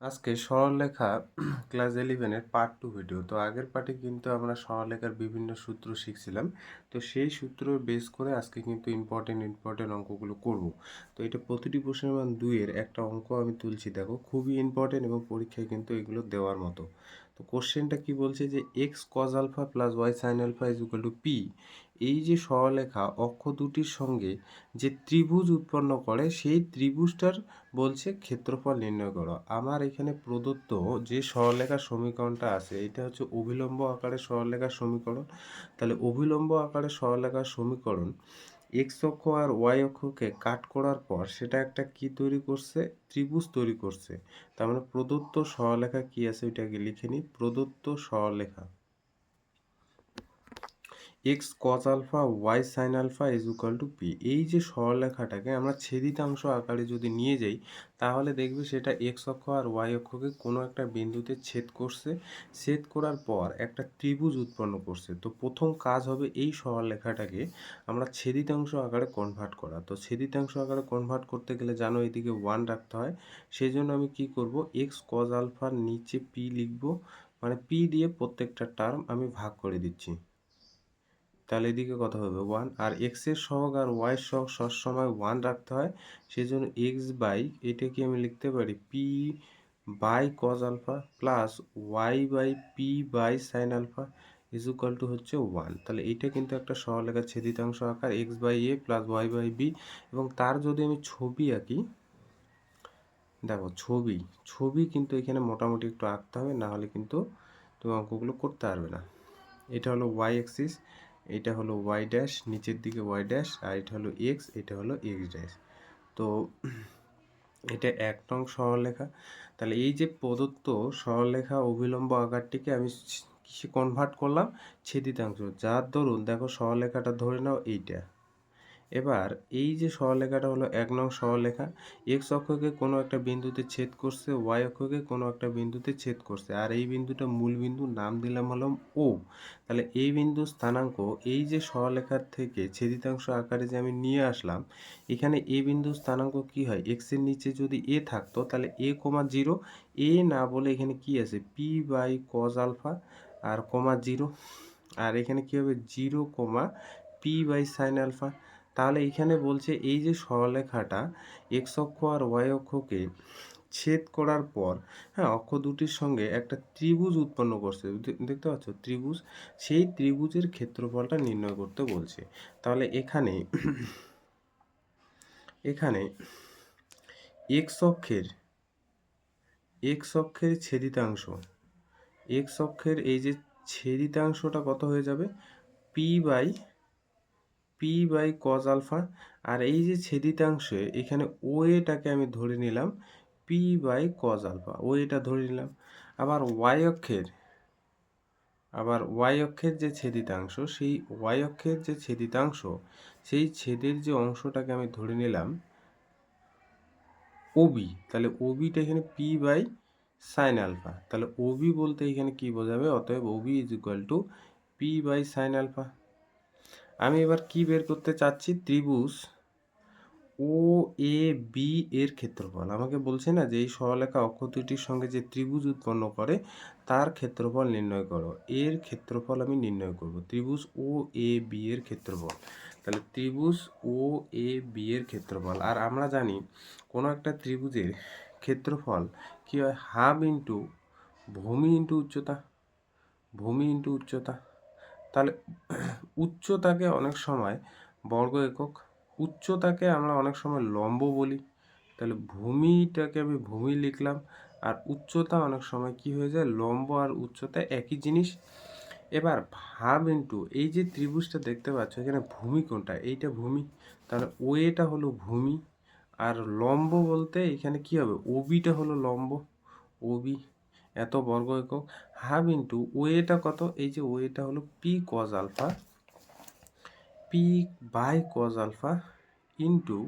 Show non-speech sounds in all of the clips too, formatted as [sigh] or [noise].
আজকে সরলরেখা ক্লাস ইলেভেনের পার্ট টু ভিডিও তো আগের পার্টে কিন্তু আমরা সরলরেখার বিভিন্ন সূত্র শিখছিলাম। তো সেই সূত্র বেস করে আজকে কিন্তু ইম্পর্টেন্ট ইম্পর্টেন্ট অঙ্কগুলো করব। তো এটা প্রতিটি প্রশ্নের মান দুইয়ের একটা অঙ্ক আমি তুলছি, দেখো, খুবই ইম্পর্টেন্ট এবং পরীক্ষায় কিন্তু এগুলো দেওয়ার মতো। তো কোশ্চেনটা কি বলছে যে x cos alpha plus y sine alpha is to p এই যে সরলরেখা অক্ষ দুটির সঙ্গে যে ত্রিভুজ উৎপন্ন করে, সেই ত্রিভুজটার বলছে ক্ষেত্রফল নির্ণয় করো। আমার এখানে প্রদত্ত যে সরলরেখার সমীকরণটা আছে, এটা হচ্ছে অভিলম্ব আকারে সরলরেখার সমীকরণ। তাহলে অভিলম্ব আকারে সরলরেখার সমীকরণ এক্স অক্ষ আর ওয়াই অক্ষকে কাট করার পর সেটা একটা কি তৈরি করছে? ত্রিভুজ তৈরি করছে। তার মানে প্রদত্ত সরলরেখা কি আছে ওইটাকে লিখে নিই, প্রদত্ত সরলরেখা x cos alpha, y sine alpha is equal to p এই যে সরলরেখাটাকে আমরা ছেদিতাংশ আকারে যদি নিয়ে যাই, তাহলে দেখবে সেটা এক্স অক্ষ আর ওয়াই অক্ষকে কোনো একটা বিন্দুতে ছেদ করছে। ছেদ করার পর একটা ত্রিভুজ উৎপন্ন করছে। তো প্রথম কাজ হবে এই সরলরেখাটাকে আমরা ছেদিতাংশ আকারে কনভার্ট করা। তো ছেদিতাংশ আকারে কনভার্ট করতে গেলে জানো এদিকে ওয়ান রাখতে হয়। সেই জন্য আমি কি করব? এক্স কজ আলফার নিচে পি লিখব। মানে পি দিয়ে প্রত্যেকটা টার্ম আমি ভাগ করে দিচ্ছি। তাহলে এদিকে কত হবে। ওয়ান আর এক্সের সহগ আর ওয়াই সহগ সবসময় ওয়ান রাখতে হয়। সেই জন্য এক্স বাই এটা কি আমি লিখতে পারি p by cos alpha plus y by p by sine alpha is equal to হচ্ছে ওয়ান তাহলে এটা কিন্তু একটা সরলেখা ছেদিতাংশ আকার x by a plus y by b এবং তার যদি আমি ছবি আঁকি, দেখো ছবি ছবি কিন্তু এখানে মোটামুটি একটু আঁকতে হবে, না হলে কিন্তু তুমি অঙ্কগুলো করতে পারবে না। এটা হলো ওয়াই এক্সিস এটা হলো ওয়াই ড্যাশ নিচের দিকে ওয়াই ড্যাশ আর এটা হলো এক্স এটা হলো এক্স ড্যাশ তো এটা এক নং সরলরেখা। তাহলে এই যে প্রদত্ত সরলরেখা অবিলম্ব আকারটিকে আমি কিসে কনভার্ট করলাম? ছেদিতাংশ। যার দরুন দেখো সরলরেখাটা ধরে নাও এইটা। এবার এই যে সরলরেখাটা হলো এক নং সরলরেখা এক্স অক্ষকে কোনো একটা বিন্দুতে ছেদ করছে ওয়াই অক্ষকে কোনো একটা বিন্দুতে ছেদ করছে, আর এই বিন্দুটা মূল বিন্দু, নাম দিলাম হলো ও তাহলে এই বিন্দু স্থানাঙ্ক, এই যে সরলরেখার থেকে ছেদিতাংশ আকারে যে আমি নিয়ে আসলাম, এখানে এ বিন্দু স্থানাঙ্ক কি হয়? এক্সের নিচে যদি এ থাকতো, তাহলে এ কমা জিরো। এ না বলে এখানে কি আছে? পি বাই কজ আলফা আর কমা জিরো। আর এখানে কি হবে? Zero comma p by sine alpha. তাহলে এখানে বলছে, এই যে সরলরেখাটা এক্স অক্ষ আর ওয়াই অক্ষকে ছেদ করার পর হ্যাঁ অক্ষ দুটির সঙ্গে একটা ত্রিভুজ উৎপন্ন করছে। দেখতে পাচ্ছ? ত্রিভুজ, সেই ত্রিভুজের ক্ষেত্রফলটা নির্ণয় করতে বলছে। তাহলে এখানে এখানে এক্স অক্ষের এক্স অক্ষের ছেদিতাংশ এক্স অক্ষের এই যে ছেদিতাংশটা কত হয়ে যাবে? P by p by cos alpha আর এই যে ছেদিতাংশে এখানে ও এটাকে আমি ধরে নিলাম পি বাই কজ আলফা ও এটা ধরে নিলাম। আবার ওয়াই অক্ষের, আবার ওয়াই অক্ষের যে ছেদিতাংশ, সেই ওয়াই অক্ষের যে ছেদিতাংশ, সেই ছেদের যে অংশটাকে আমি ধরে নিলাম ওবি তাহলে ওবিটা এখানে পি বাই সাইন আলফা তাহলে ওবি বলতে এখানে কি বোঝাবে? অতএব OB is equal to p by sine alpha আমি এবার কি বের করতে চাচ্ছি? ত্রিভুজ ও, এ, বি এর ক্ষেত্রফল। আমাকে বলছে না যে এই সরলেখা অক্ষ দুটির সঙ্গে যে ত্রিভুজ উৎপন্ন করে, তার ক্ষেত্রফল নির্ণয় করো। এর ক্ষেত্রফল আমি নির্ণয় করব। ত্রিভুজ ও, এ, বি এর ক্ষেত্রফল। তাহলে ত্রিভুজ ও, এ, বি এর ক্ষেত্রফল। আর আমরা জানি কোনো একটা ত্রিভুজের ক্ষেত্রফল কী হয়? হাফ ইন্টু ভূমি ইন্টু উচ্চতা। ভূমি ইন্টু উচ্চতা। তাহলে [clears throat] উচ্চতাকে অনেক সময় বর্গ একক, উচ্চতাকে আমরা অনেক সময় লম্ব বলি। তাহলে ভূমিটাকে আমি ভূমি লিখলাম আর উচ্চতা অনেক সময় কি হয়ে যায়? লম্ব আর উচ্চতা একই জিনিস। এবার ভাব ইন্টু এই যে ত্রিভুজটা দেখতে পাচ্ছ, এখানে ভূমি কোনটা? এইটা ভূমি। তাহলে ওয়েটা হলো ভূমি আর লম্ব বলতে এখানে কি হবে? ওবিটা হলো লম্ব। ওবি এত বর্গ একক। হাফ ইন্টু ওয়েটা কত? এই যে ওয়েটা হলো p cos alpha. P by cos alpha into,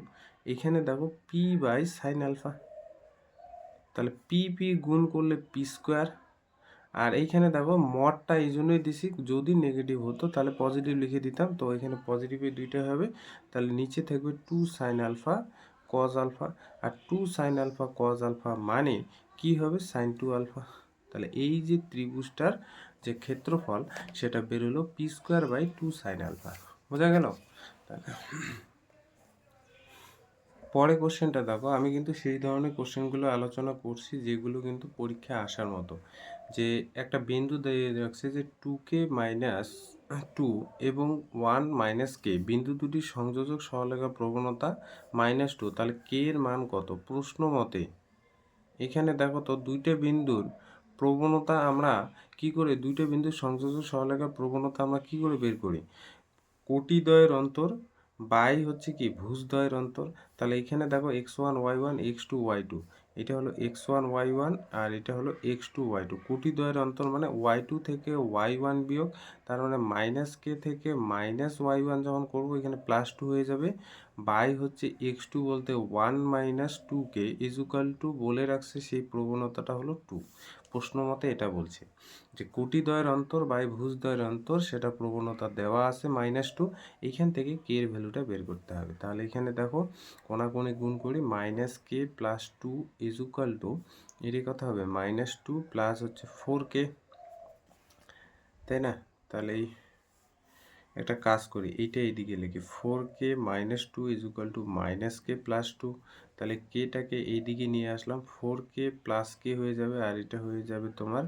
এখানে দেখো পি বাই সাইন আলফা। তাহলে পি পি গুণ করলে পি স্কোয়ার আর এইখানে দেখো মডটা এই জন্যই দিছি, যদি নেগেটিভ হতো তাহলে পজিটিভ লিখে দিতাম। তো এখানে পজিটিভে দুইটা হবে। তাহলে নিচে থাকবে two sine alpha cos alpha. আর two sine alpha cos alpha মানে কি হবে? সাইন টু আলফা তাহলে এই যে ত্রিভুজটার যে ক্ষেত্রফল, সেটা বেরোলো p square by two sine alpha বোঝা গেল? পরে কোশ্চেনটা দেখো, আমি কিন্তু সেই ধরনের কোশ্চেনগুলো আলোচনা করছি, যেগুলো কিন্তু পরীক্ষায় আসার মতো। যে একটা বিন্দু দিয়ে রাখছে যে টু কে মাইনাস টু এবং ওয়ান মাইনাস কে বিন্দু দুটির সংযোজক সহলেখা প্রবণতা মাইনাস টু তাহলে কে এর মান কত? প্রশ্ন মতে এখানে দেখো তো দুইটা বিন্দুর প্রবণতা আমরা কি করে, দুইটা বিন্দুর সংযোজন সহলেখা প্রবণতা আমরা কি করে বের করি? কোটিদ্বয়ের অন্তর, বাই হচ্ছে কি ভুজদ্বয়ের অন্তর। তাহলে এখানে দেখো x one y one x two y two এটা হলো এক্স ওয়ান ওয়াই ওয়ান আর এটা হলো এক্স টু ওয়াই টু কোটিদ্বয়ের অন্তর মানে ওয়াই টু থেকে ওয়াই ওয়ান বিয়োগ, তার মানে মাইনাস কে থেকে মাইনাস ওয়াই ওয়ান যখন করব, এখানে প্লাস টু হয়ে যাবে। বাই হচ্ছে এক্স টু বলতে one minus two k is equal to বলে রাখছে সেই প্রবণতাটা হলো টু প্রশ্ন মতে এটা বলছে যে কোটিদ্বয়ের অন্তর বাই ভুজদ্বয়ের অন্তর, সেটা প্রবণতা দেওয়া আছে মাইনাস টু এইখান থেকে কে এর ভ্যালুটা বের করতে হবে। তাহলে এখানে দেখো কোনাকুনি গুণ করি minus k plus two is equal to এরই কথা হবে মাইনাস টু প্লাস হচ্ছে ফোর কে তাই না? তাহলে এই একটা কাজ করি, এইটা এইদিকে লিখি four k minus two is equal to minus k plus two তাহলে কেটাকে এই দিকে নিয়ে আসলাম। ফোর কে প্লাস কে হয়ে যাবে আর এটা হয়ে যাবে তোমার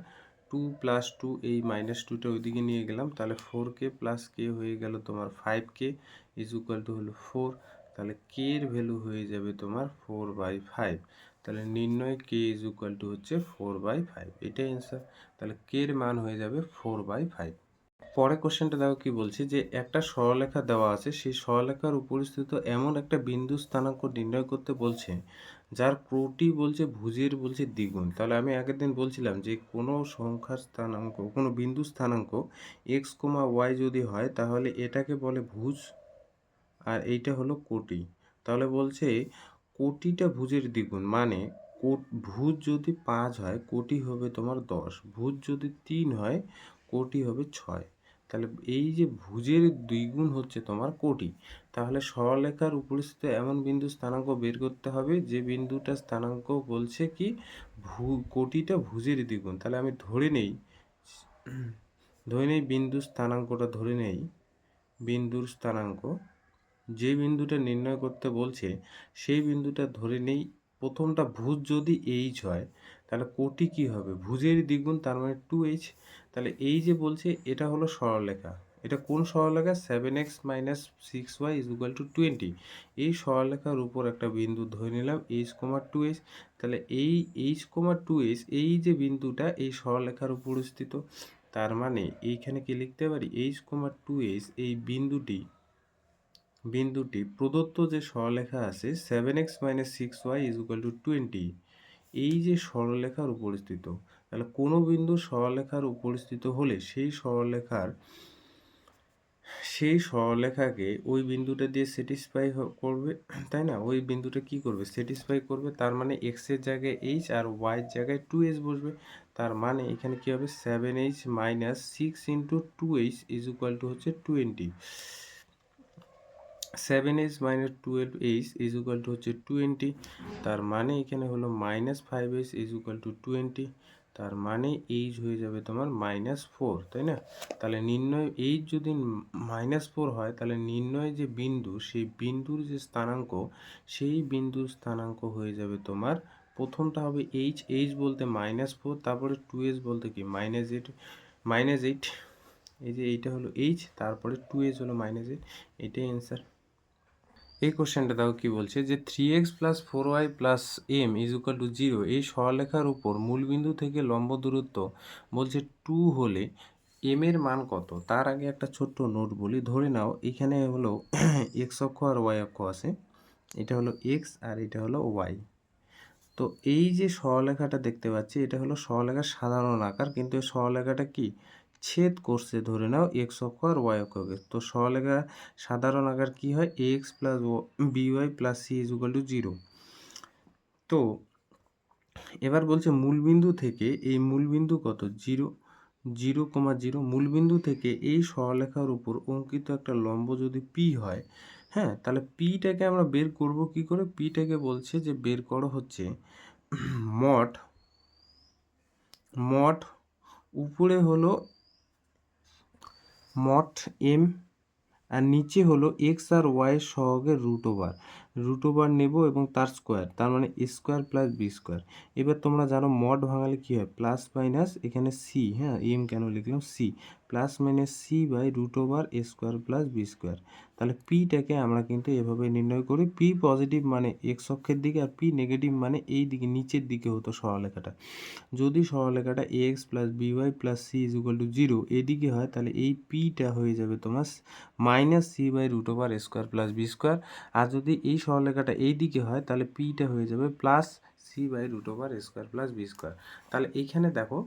টু প্লাস টু এই মাইনাস টুটা ওইদিকে নিয়ে গেলাম। তাহলে ফোর কে প্লাস কে হয়ে গেল তোমার five k is equal to হলো ফোর তাহলে কে এর ভ্যালু হয়ে যাবে তোমার ফোর বাই ফাইভ তাহলে নির্ণয় কে ইজ ইকুয়াল টু হচ্ছে ফোর বাই ফাইভ এটাই অ্যান্সার তাহলে কে এর মান হয়ে যাবে ফোর বাই ফাইভ পরে কোশ্চেনটা দেখো কি বলছে যে, একটা সরলরেখা দেওয়া আছে, সেই সরলরেখার উপরিস্থিত এমন একটা বিন্দু স্থানাঙ্ক নির্ণয় করতে বলছে, যার কোটি বলছে ভুজের বলছে দ্বিগুণ। তাহলে আমি আগের দিন বলছিলাম যে, কোনো সংখ্যার স্থানাঙ্ক, কোনো বিন্দু স্থানাঙ্ক এক্স কোমা ওয়াই যদি হয়, তাহলে এটাকে বলে ভুজ, আর এইটা হলো কোটি। তাহলে বলছে, কোটিটা ভুজের দ্বিগুণ মানে ভুজ যদি পাঁচ হয়, কোটি হবে তোমার দশ, ভুজ যদি তিন হয় কোটি হবে ছয়। তাহলে এই যে ভুজের দ্বিগুণ হচ্ছে তোমার কোটি, তাহলে সরলরেখার উপরিস্থিত এমন বিন্দু স্থানাঙ্ক বের করতে হবে যে বিন্দুটা স্থানাঙ্ক বলছে কি ভু, কোটিটা ভুজের দ্বিগুণ। তাহলে আমি ধরে নেই ধরে নেই বিন্দু স্থানাঙ্কটা ধরে নেই, বিন্দুর স্থানাঙ্ক। যে বিন্দুটা নির্ণয় করতে বলছে, সেই বিন্দুটা ধরে নেই, প্রথমটা ভুজ যদি এইচ হয় তাহলে কোটি কি হবে? ভুজের দ্বিগুণ তার মানে টু এইচ তাহলে এই যে বলছে, এটা হলো সরলরেখা। এটা কোন সরলরেখা? Seven x minus six y is equal to twenty এই সরলরেখার উপর একটা বিন্দু ধরে নিলাম এইচ কমার টু এইচ তাহলে এই এইচ কমার টু এইচ এই যে বিন্দুটা এই সরলরেখার উপর স্থিত তার মানে এইখানে কি লিখতে পারি? এইচ কমার টু এইচ এই বিন্দুটি বিন্দুটি প্রদত্ত যে সরলরেখা আছে seven x minus six y is equal to twenty এই যে সরলরেখার উপরিস্থিত, তাহলে কোনো বিন্দু সরলরেখার উপরিস্থিত হলে সেই সরলরেখার সেই সরলরেখাকে ওই বিন্দুটা দিয়ে স্যাটিসফাই করবে, তাই না? ওই বিন্দুটা কি করবে? স্যাটিসফাই করবে, তার মানে এক্সের জায়গায় এইচ আর ওয়াইয়ের জায়গায় টু এইচ বসবে, তার মানে এখানে কী হবে? Seven h minus six into two h is equal to হচ্ছে twenty seven h minus twelve h is equal to হচ্ছে টোয়েন্টি তার মানে এখানে হলো minus five h is equal to twenty তার মানে এইচ হয়ে যাবে তোমার মাইনাস ফোর তাই না? তাহলে নির্ণয় এইচ যদি মাইনাস ফোর হয়, তাহলে নির্ণয় যে বিন্দু, সেই বিন্দুর যে স্থানাঙ্ক, সেই বিন্দুর স্থানাঙ্ক হয়ে যাবে তোমার, প্রথমটা হবে এইচ এইচ বলতে মাইনাস ফোর তারপরে টু এইচ বলতে কি? মাইনাস এইট মাইনাস এইট এই যে এইটা হলো এইচ তারপরে টু এইচ হলো মাইনাস এইট এটাই অ্যান্সার এই কোশ্চেনটা দেখো কি বলছে? যে three x plus four y plus m is equal to zero এই সরলেখার উপর মূলবিন্দু থেকে লম্ব দূরত্ব বলছে টু হলে এম এর মান কত? তার আগে একটা ছোট্ট নোট বলি, ধরে নাও এখানে হলো [clears throat] এক্স অক্ষ আর ওয়াই অক্ষ আছে। এটা হলো এক্স আর এটা হলো ওয়াই তো এই যে সরলেখাটা দেখতে পাচ্ছি, এটা হলো সরলেখার সাধারণ আকার, কিন্তু এই সরলেখাটা কি? ছেদ করছে, ধরে নাও এক্স অক্ষ আর ওয়াই অক্ষকে তো সরলেখা সাধারণ আকার কি হয়? X plus b y plus c is equal to zero তো এবার বলছে মূলবিন্দু থেকে এই মূলবিন্দু কত? জিরো জিরো কমা জিরো মূলবিন্দু থেকে এই সরলেখার উপর অঙ্কিত একটা লম্ব যদি পি হয় হ্যাঁ তাহলে পিটাকে আমরা বের করব কি করে? পিটাকে বলছে যে বের করো হচ্ছে মড মড উপরে হলো মট এম, আর নিচে হলো এক্স আর ওয়াই সহগের রুট ওভার। রুট ওভার নেব এবং তার স্কোয়ার, তার মানে স্কোয়ার প্লাস বি স্কোয়ার। এবার তোমরা জানো মড ভাঙালে কী হয়? প্লাস মাইনাস এখানে সি হ্যাঁ এম কেন লিখলাম? C. Plus minus c by root over a square plus b square তাহলে পিটাকে আমরা কিন্তু এভাবে নির্ণয় করি। পি পজিটিভ মানে এক্স অক্ষের দিকে আর পি নেগেটিভ মানে এই দিকে, নিচের দিকে হতো সরলরেখাটা। যদি সরলরেখাটা a x plus b y plus c is equal to zero এদিকে হয়, তাহলে এই পিটা হয়ে যাবে তোমার minus c by root over square plus b square আর যদি এই সরলরেখাটা এই দিকে হয়, তাহলে পিটা হয়ে যাবে plus c by root over square plus b square তাহলে এইখানে দেখো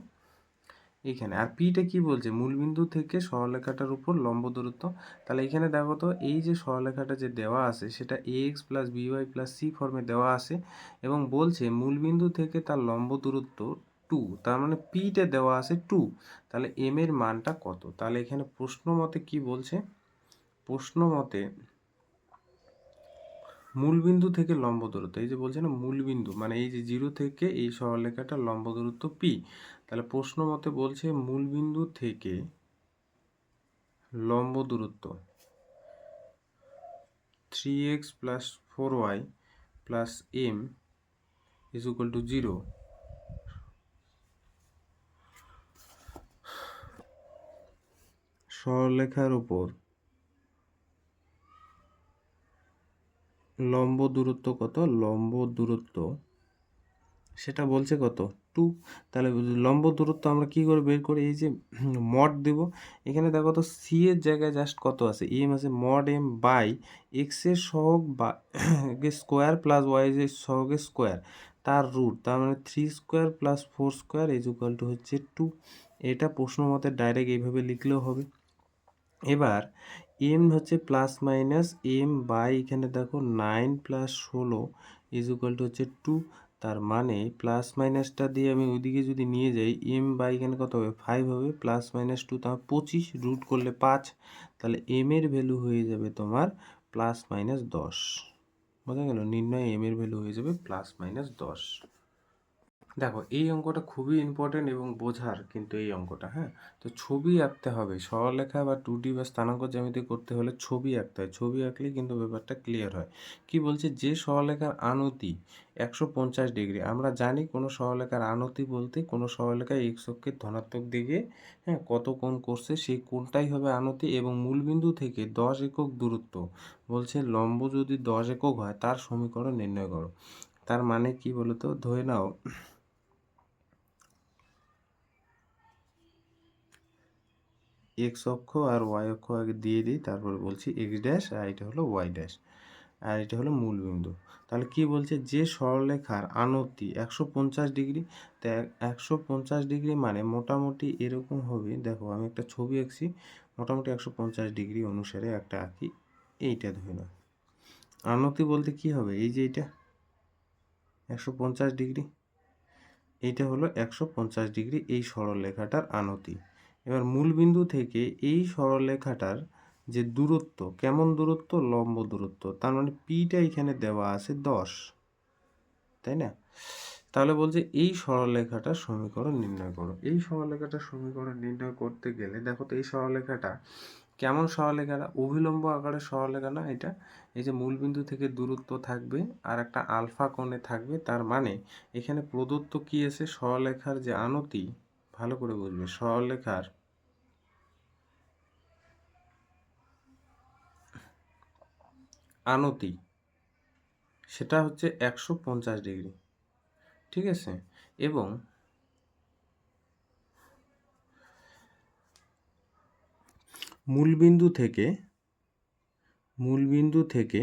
এইখানে। আর পিটা কি বলছে? মূলবিন্দু থেকে সরলরেখাটার উপর লম্ব দূরত্ব। তাহলে এখানে দেখো তো, এই যে সরলরেখাটা যে দেওয়া আছে, সেটা a x plus b y plus c ফর্মে দেওয়া আছে এবং বলছে মূলবিন্দু থেকে তার লম্ব দূরত্ব টু তার মানে পিটা দেওয়া আছে টু তাহলে এম এর মানটা কত? তাহলে এখানে প্রশ্ন মতে কি বলছে? প্রশ্ন মতে মূলবিন্দু থেকে লম্ব দূরত্ব, এই যে বলছে না মূলবিন্দু মানে এই যে জিরো থেকে এই সরলরেখাটা লম্ব দূরত্ব পি তাহলে প্রশ্ন মতে বলছে মূলবিন্দু থেকে লম্ব দূরত্ব three x plus four y plus m is equal to zero সরলরেখার উপর লম্ব দূরত্ব কত? লম্ব দূরত্ব। সেটা বলছে কত? টু। তাহলে লম্ব দূরত্ব আমরা কি করে বের করি? এই যে [clears throat] মড দেব। এখানে দেখো তো সি এর জায়গায় জাস্ট কত আছে? এম আছে মড এম বাই এক্সের সহগ বা স্কোয়ার প্লাস ওয়াই এর সহগের স্কোয়ার তার রুট তার মানে three square plus four square is equal to হচ্ছে টু এটা প্রশ্ন মতে ডাইরেক্ট এইভাবে লিখলেও হবে। এবার এম হচ্ছে প্লাস মাইনাস এম বাই এখানে দেখো নাইন প্লাস ষোলো ইজ ইকুয়াল টু হচ্ছে টু তার মানে প্লাস মাইনাসটা দিয়ে আমি ওইদিকে যদি নিয়ে যাই এম বাই এখানে কত হবে? ফাইভ হবে প্লাস মাইনাস টু তোমার পঁচিশ রুট করলে পাঁচ, তাহলে এম এর ভ্যালু হয়ে যাবে তোমার প্লাস মাইনাস দশ। বোঝা গেল? নির্ণয় এম এর ভ্যালু হয়ে যাবে প্লাস মাইনাস দশ। দেখো, এই অঙ্কটা খুবই ইম্পর্টেন্ট এবং বোঝার কিন্তু এই অঙ্কটা হ্যাঁ? তো ছবি আঁকতে হবে। সরলরেখা বা টু ডি বা স্থানাঙ্ক জ্যামিতি করতে হলে ছবি আঁকতে হয়। ছবি আঁকলেই কিন্তু ব্যাপারটা ক্লিয়ার হয়। কি বলছে? যে সরলরেখার আনতি একশো পঞ্চাশ ডিগ্রি, আমরা জানি কোনো সরলরেখার আনতি বলতে কোনো সরলরেখায় এক্স অক্ষের ধনাত্মক দিকে হ্যাঁ কত কোণ করছে, সেই কোণটাই হবে আনতি এবং মূলবিন্দু থেকে দশ একক দূরত্ব। বলছে লম্ব যদি দশ একক হয়, তার সমীকরণ নির্ণয় করো। তার মানে কি বলতো? ধরে নাও এক্স অক্ষ আর ওয়াই অক্ষ আগে দিয়ে দিই, তারপরে বলছি এক্স ড্যাশ আর এটা হলো ওয়াই ড্যাশ আর এটা হলো মূলবিন্দু তাহলে কি বলছে? যে সরলরেখার আনতি একশো পঞ্চাশ ডিগ্রি, তো একশো পঞ্চাশ ডিগ্রি মানে মোটামুটি এরকম হবে। দেখো, আমি একটা ছবি আঁকছি, মোটামুটি একশো পঞ্চাশ ডিগ্রি অনুসারে একটা আঁকি, এইটা ধরে নাও। আনতি বলতে কি হবে? এই যে এটা, একশো পঞ্চাশ ডিগ্রি, এইটা হলো একশো পঞ্চাশ ডিগ্রি এই সরলরেখাটার আনতি। এবার মূলবিন্দু থেকে এই সরলরেখাটার যে দূরত্ব, কেমন দূরত্ব? লম্ব দূরত্ব। তার মানে পিটা এখানে দেওয়া আছে দশ। তাই না? তাহলে বলছে এই সরলরেখাটার সমীকরণ নির্ণয় করো। এই সরলরেখাটার সমীকরণ নির্ণয় করতে গেলে দেখো তো এই সরলরেখাটা কেমন সরলরেখাটা? অভিলম্ব আকারের সরলরেখা না এটা? এই যে মূলবিন্দু থেকে দূরত্ব থাকবে আর একটা আলফা কোণে থাকবে, তার মানে এখানে প্রদত্ত কি আছে? সরলরেখার যে আনতি ভালো করে বুঝবে সরলরেখার আনতি, সেটা হচ্ছে একশো পঞ্চাশ ডিগ্রি, ঠিক আছে? এবং মূলবিন্দু থেকে মূলবিন্দু থেকে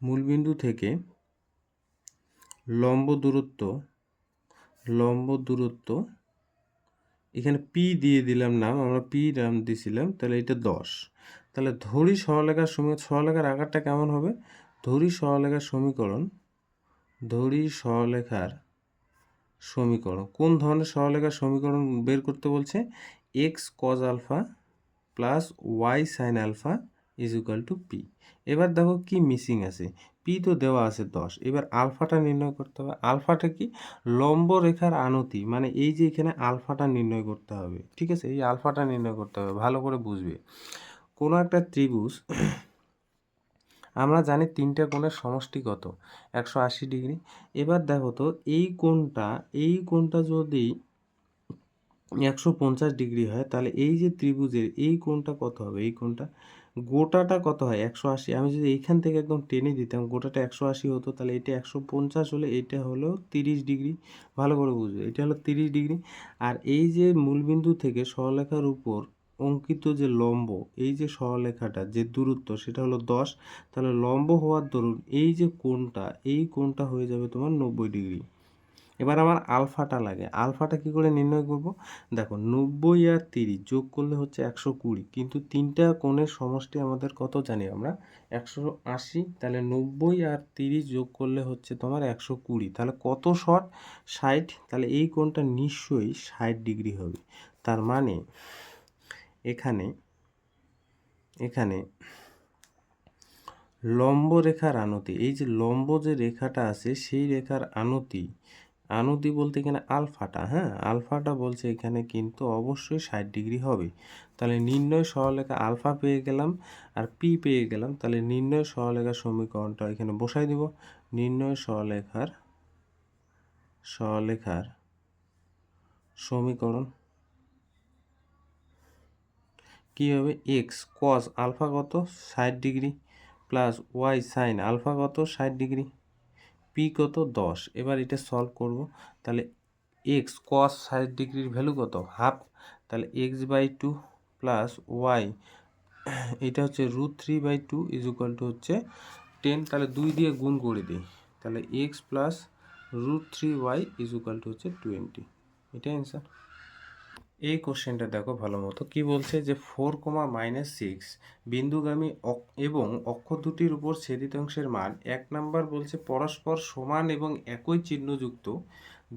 মূলবিন্দু থেকে লম্ব দূরত্ব লম্ব দূরত্ব এখানে পি দিয়ে দিলাম নাম, আমরা পি নাম দিয়েছিলাম তাহলে এটা দশ। তাহলে ধরি সহলেখার সমী সহলেখার আকারটা কেমন হবে? ধরি সহলেখার সমীকরণ, ধরি সহলেখার সমীকরণ। কোন ধরনের সহলেখার সমীকরণ বের করতে বলছে? X cos alpha plus y sine alpha is equal to P এবার দেখো কি মিসিং আছে। পি তো দেওয়া আছে দশ। এবার আলফাটা নির্ণয় করতে হবে। আলফাটা কি? লম্ব রেখার আনতি। মানে এই যে এখানে আলফাটা নির্ণয় করতে হবে। ঠিক আছে? এই আলফাটা নির্ণয় করতে হবে। ভালো করে বুঝবে। কোনো একটা ত্রিভুজ, আমরা জানি তিনটা কোণের সমষ্টি কত? একশো আশি ডিগ্রি। এবার দেখো তো, এই কোণটা এই কোণটা যদি একশো পঞ্চাশ ডিগ্রি হয়, তাহলে এই যে ত্রিভুজের, এই কোণটা কত হবে? এই কোণটা গোটাটা কত হয়? একশো আশি। আমি যদি এইখান থেকে একদম টেনে দিতাম, গোটাটা একশো আশি হতো, তাহলে এটা একশো পঞ্চাশ হলে এটা হলো তিরিশ ডিগ্রি। ভালো করে বুঝবে, এটা হলো তিরিশ ডিগ্রি। আর এই যে মূলবিন্দু থেকে সরলেখার উপর অঙ্কিত যে লম্ব, এই যে সরলেখাটা যে দূরত্ব, সেটা হলো দশ। তাহলে লম্ব হওয়ার দরুন এই যে কোণটা, এই কোণটা হয়ে যাবে তোমার নব্বই ডিগ্রি। এবার আমার আলফাটা লাগে। আলফাটা কি করে নির্ণয় করব? দেখো, নব্বই আর তিরিশ যোগ করলে হচ্ছে একশো কুড়ি। কিন্তু তিনটা কোণের সমষ্টি আমাদের কত জানি আমরা? একশো আশি। তাহলে নব্বই আর তিরিশ যোগ করলে হচ্ছে তোমার একশো কুড়ি। তাহলে কত শর্ট? ষাট। তাহলে এই কোণটা নিশ্চয়ই ষাট ডিগ্রি হবে। তার মানে এখানে এখানে লম্ব রেখার আনতি, এই যে লম্ব যে রেখাটা আছে, সেই রেখার আনতি আনতি বলতে এখানে আলফাটা হ্যাঁ? আলফাটা বলছে এখানে কিন্তু অবশ্যই ষাট ডিগ্রি হবে। তাহলে নির্ণয় সরলেখা আলফা পেয়ে গেলাম আর পি পেয়ে গেলাম। তাহলে নির্ণয় সরলেখার সমীকরণটা এখানে বসাই দিব। নির্ণয় সরলেখার সরলেখার সমীকরণ কী হবে? এক্স কস আলফা কত? ষাট degree plus y sine alpha কত? ষাট ডিগ্রি। পি কত দশ, এবার এটা সলভ করব। তাহলে এক্স কস ষাট ডিগ্রির ভ্যালু কত? হাফ তাহলে X by two plus Y এটা হচ্ছে root three by two is two হচ্ছে টেন তাহলে দুই দিয়ে গুণ করে দিই। তাহলে X plus root three Y is equal to হচ্ছে টোয়েন্টি এটাই অ্যান্সার এই কোশ্চেনটা দেখো ভালো মতো। কী বলছে যে ফোর কমা মাইনাস সিক্স বিন্দুগামী এবং অক্ষ দুটির উপর ছেদিতাংশের মান এক নাম্বার বলছে পরস্পর সমান এবং একই চিহ্নযুক্ত।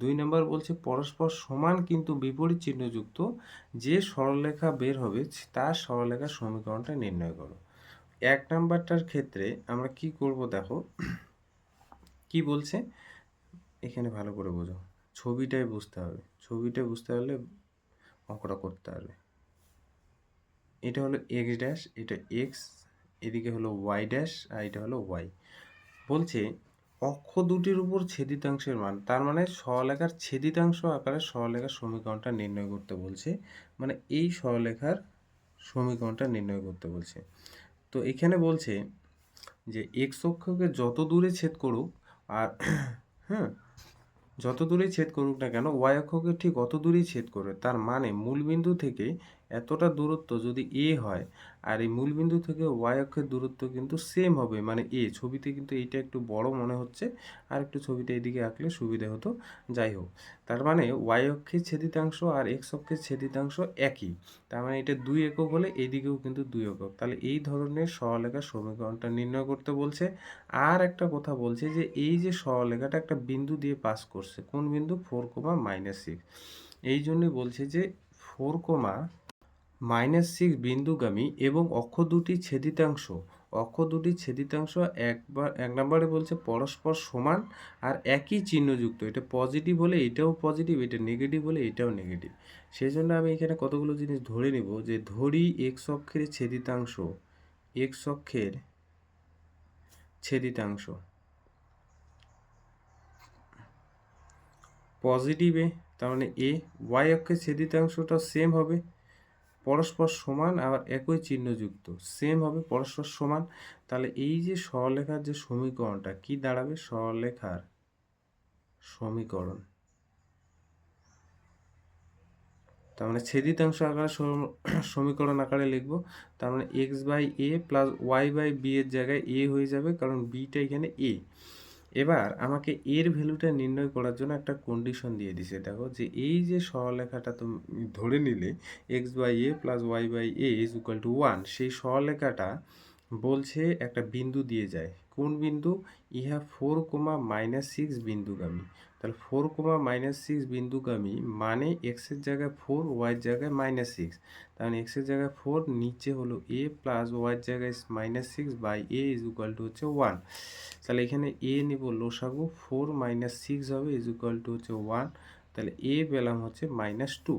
দুই নাম্বার বলছে পরস্পর সমান কিন্তু বিপরীত চিহ্নযুক্ত। যে সরলরেখা বের হবে তার সরলরেখার সমীকরণটা নির্ণয় করো। এক নাম্বারটার ক্ষেত্রে আমরা কি করব দেখো, কি বলছে? এখানে ভালো করে বোঝো। ছবিটাই বুঝতে হবে। ছবিটা বুঝতে পারলে অঙ্কটা করতে পারবে এটা হলো এক্স ড্যাশ এটা এক্স এদিকে হলো ওয়াই ড্যাশ আর এটা হলো ওয়াই বলছে, অক্ষ দুটির উপর ছেদিতাংশের মান, তার মানে সরলেখার ছেদিতাংশ আকারে সরলেখার সমীকরণটা নির্ণয় করতে বলছে। মানে এই সরলেখার সমীকরণটা নির্ণয় করতে বলছে। তো এখানে বলছে যে এক্স অক্ষকে যত দূরে ছেদ করুক আর হ্যাঁ যত দূরেই ছেদ করুক না কেন ওয়াই অক্ষকে ঠিক অত দূরেই ছেদ করবে। তার মানে মূলবিন্দু থেকে এতটা দূরত্ব যদি এ হয়, আর এই মূলবিন্দু থেকে ওয়াই অক্ষের দূরত্ব কিন্তু সেম হবে মানে এ ছবিতে কিন্তু এইটা একটু বড় মনে হচ্ছে, আর একটু ছবিটা এদিকে আঁকলে সুবিধে হতো, যাই হোক। তার মানে ওয়াই অক্ষের ছেদিতাংশ আর এক্স অক্ষের ছেদিতাংশ একই, তার মানে এটা দুই একক হলে এইদিকেও কিন্তু দুই একক। তাহলে এই ধরনের সরলেখার সমীকরণটা নির্ণয় করতে বলছে, আর একটা কথা বলছে যে এই যে সরলেখাটা একটা বিন্দু দিয়ে পাস করছে, কোন বিন্দু? Four comma minus six. এই জন্যই বলছে যে ফোর কোমা মাইনাস সিক্স বিন্দুগামী এবং অক্ষ দুটি ছেদিতাংশ। অক্ষ দুটি ছেদিতাংশ একবার এক নম্বরে বলছে পরস্পর সমান আর একই চিহ্নযুক্ত। এটা পজিটিভ হলে এটাও পজিটিভ এটা নেগেটিভ হলে এটাও নেগেটিভ সেই জন্য আমি এখানে কতগুলো জিনিস ধরে নেব যে ধরি এক্স অক্ষের ছেদিতাংশ এক্স অক্ষের ছেদিতাংশ। পজিটিভে তার মানে এ ওয়াই অক্ষের ছেদিতাংশটা সেম হবে। পরস্পর সমান আবার একই চিহ্নযুক্ত সেম হবে পরস্পর সমান। তাহলে এই যে সরলেখার যে সমীকরণটা, কি দাঁড়াবে? সরলেখার সমীকরণ। তার মানে ছেদিতাংশ আকারে [clears throat] সমীকরণ আকারে লিখব। তার মানে x by a plus y by b এর জায়গায় এ হয়ে যাবে, কারণ বিটা এখানে এ এবার আমাকে এর ভ্যালুটা নির্ণয় করার জন্য একটা কন্ডিশন দিয়ে দিছে। দেখো যে এই যে সরলেখাটা তুমি ধরে নিলে x by a plus y by a is equal to one সেই সরলেখাটা বলছে একটা বিন্দু দিয়ে যায়। কোন বিন্দু? ইহা ফোর কোমা মাইনাস সিক্স বিন্দুগামী। তাহলে ফোর কমা মাইনাস সিক্স বিন্দুগামী মানে এক্সের জায়গায় ফোর ওয়াইয়ের জায়গায় মাইনাস সিক্স তাহলে এক্সের জায়গায় ফোর নিচে হলো এ প্লাস ওয়াইয়ের জায়গায় minus six by a is equal to হচ্ছে ওয়ান তাহলে এখানে এ নিব লোসাগু ফোর মাইনাস সিক্স হবে ইজ ইকুয়াল টু হচ্ছে ওয়ান তাহলে এ পেলাম হচ্ছে মাইনাস টু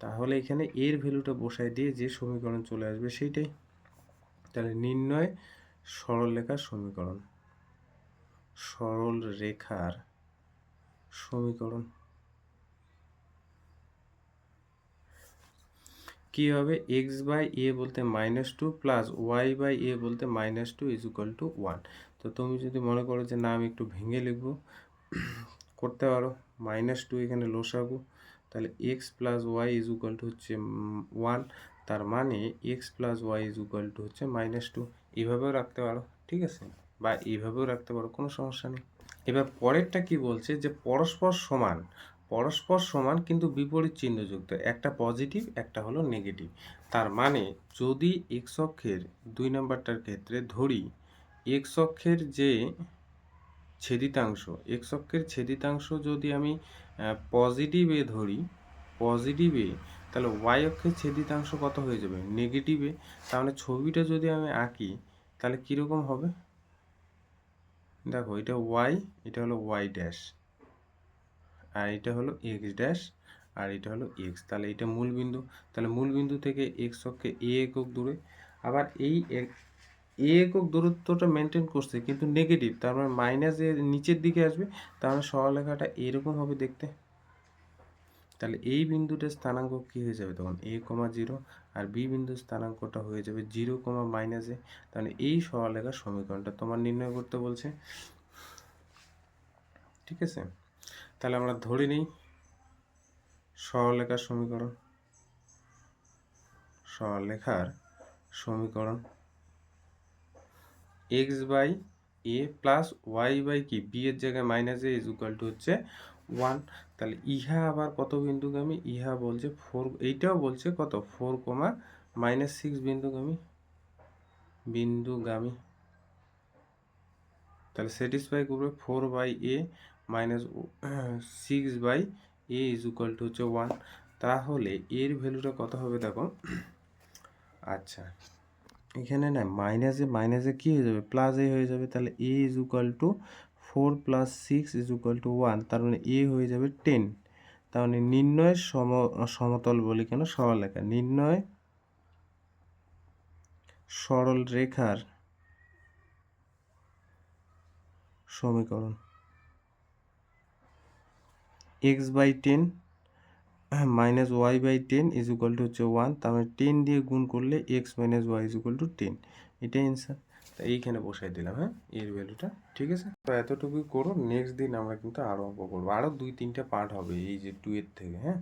তাহলে এখানে এর ভ্যালুটা বসায় দিয়ে যে সমীকরণ চলে আসবে সেইটাই। তাহলে নির্ণয় সরলরেখার সমীকরণ। সরল রেখার সমীকরণ। কি হবে? এক্স বাই এ বলতে minus two plus y by a বলতে minus two is equal to one তো তুমি যদি মনে করো যে না, আমি একটু ভেঙে লিখব, করতে পারো। মাইনাস টু এখানে লোসাগু। তাহলে x plus y is equal to হচ্ছে ওয়ান তার মানে x plus y is equal to হচ্ছে মাইনাস টু এইভাবেও রাখতে পারো, ঠিক আছে? বা এইভাবেও রাখতে পারো, কোনো সমস্যা নেই। এবার পরেরটা কি বলছে যে পরস্পর সমান পরস্পর সমান কিন্তু বিপরীত চিহ্নযুক্ত, একটা পজিটিভ একটা হলো নেগেটিভ তার মানে যদি এক্স অক্ষের দুই নম্বরটার ক্ষেত্রে ধরি এক্স অক্ষের যে ছেদিতাংশ এক্স অক্ষের ছেদিতাংশ যদি আমি পজিটিভে ধরি পজিটিভে তাহলে ওয়াই অক্ষের ছেদিতাংশ কত হয়ে যাবে? নেগেটিভে তাহলে ছবিটা যদি আমি আঁকি, তাহলে কীরকম হবে? দেখো, এটা ওয়াই এটা হলো ওয়াই ড্যাশ আর এটা হলো এক্স ড্যাশ আর এটা হলো এক্স তাহলে এটা মূল বিন্দু, তাহলে মূল বিন্দু থেকে এক্স অক্ষে এ একক দূরে। আবার এই এ একক দূরত্বটা মেনটেন করছে, কিন্তু নেগেটিভ তার মানে মাইনাস এর নিচের দিকে আসবে, তার মানে সরলরেখাটা এরকম হবে দেখতে। তাহলে এই বিন্দুটার স্থানাঙ্ক কী হয়ে যাবে তখন? এ কমা জিরো আর বি বিন্দুর স্থানাঙ্কটা হয়ে যাবে জিরো কমা মাইনাস তাহলে এই সরলরেখার সমীকরণটা তোমার নির্ণয় করতে বলছে। ঠিক আছে? তাহলে আমরা ধরে নিই সরলরেখার সমীকরণ। সরলরেখার সমীকরণ x by a plus y by কি? বি এর জায়গায় minus a is equal to হচ্ছে ওয়ান তাহলে ইহা আবার কত বিন্দুগামী? ইহা বলছে ফোর এইটাও বলছে কত? ফোর কমা মাইনাস সিক্স বিন্দুগামী। বিন্দুগামী। তাহলে স্যাটিসফাই করবে four by a minus six by a is equal to হচ্ছে ওয়ান তাহলে এর ভ্যালুটা কত হবে দেখো? আচ্ছা এখানে না মাইনাসে মাইনাসে কী হয়ে যাবে? প্লাস এ হয়ে যাবে। তাহলে a is equal to four plus six is equal to one, তার মানে এ হয়ে যাবে টেন। তার মানে নির্ণয়ের সম, সমতল বলি কেন? সরল রেখা নির্ণয় সরল রেখার সমীকরণ। X by ten, minus y by ten is equal to হচ্ছে ওয়ান, তার মানে টেন দিয়ে গুণ করলে x minus y is equal to ten. এটাই অ্যান্সার তা এইখানে বসাই দিলাম হ্যাঁ? এর ভ্যালুটা ঠিক আছে? তো এতটুকুই করো নেক্সট দিন আমরা কিন্তু আরও অঙ্ক করব। আরও দুই তিনটে পার্ট হবে এই যে টু এর থেকে হ্যাঁ?